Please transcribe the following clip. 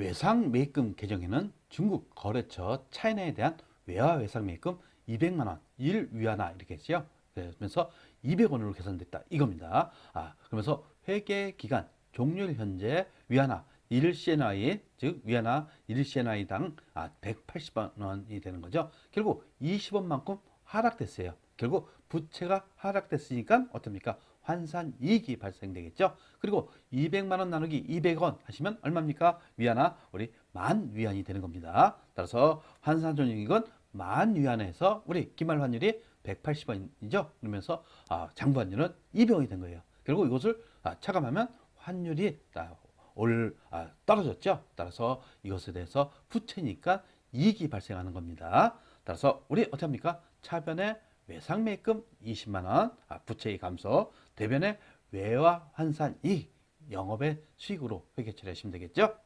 외상 매입금 계정에는 중국 거래처 차이나에 대한 외화 외상 매입금 200만 원, 일 위안화 이렇게 했죠. 그러면서 200원으로 계산됐다 이겁니다. 아, 그러면서 회계 기간 종료일 현재 위안화 1 CNY 즉 위안화 1 CNY당 아, 180만 원이 되는 거죠. 결국 20원만큼 하락됐어요. 결국 부채가 하락됐으니까 어떻습니까? 환산 이익이 발생되겠죠. 그리고 200만 원 나누기 200원 하시면 얼마입니까? 위안화 우리 만 위안이 되는 겁니다. 따라서 환산 전용익은 만 위안에서 우리 기말 환율이 180원이죠. 그러면서 아, 장부 환율은 200원이 된 거예요. 결국 이것을 아, 차감하면 환율이 아, 올 아, 떨어졌죠. 따라서 이것에 대해서 부채니까 이익이 발생하는 겁니다. 따라서 우리 어떻게 합니까? 차변에 외상매입금 20만 원, 아, 부채의 감소, 대변에 외화 환산 이익, 영업의 수익으로 회계 처리하시면 되겠죠.